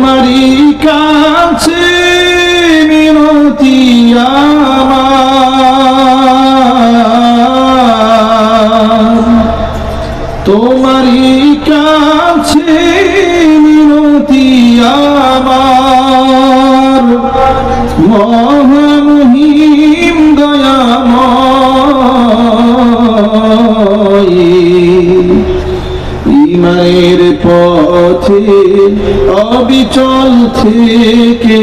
তোমারই কাছে মিনতি তোমারই কাছে মিনতি আমার। মহামহিম ইমানের পথে অবিচল থেকে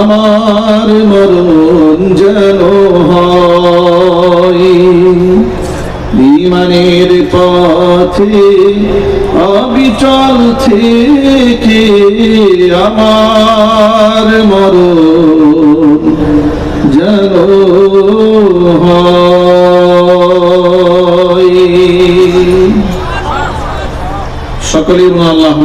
আমার মরণ যেন হয়। পথে অবিচল থেকে আমার মরণ যেন সকলেই আল্লাহ